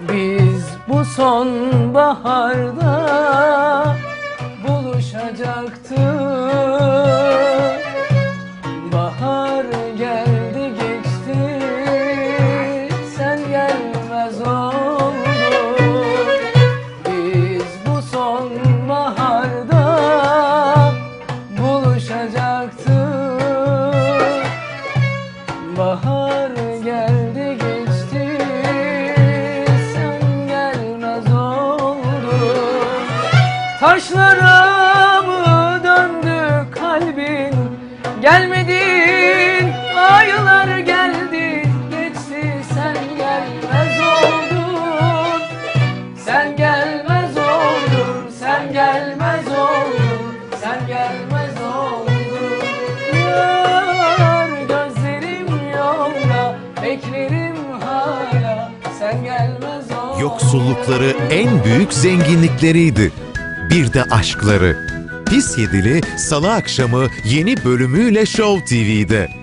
Biz bu sonbaharda buluşacaktık Taşlara mı döndü kalbin. Gelmedin aylar geldi. Geçti sen gelmez oldun. Sen gelmez oldun sen gelmez oldun. Sen gelmez oldun. Yar gözlerim yolda beklerim hala. Sen gelmez oldun. Yoksullukları en büyük zenginlikleriydi. Bir de aşkları. Pis Yedili Salı akşamı yeni bölümüyle Show TV'de.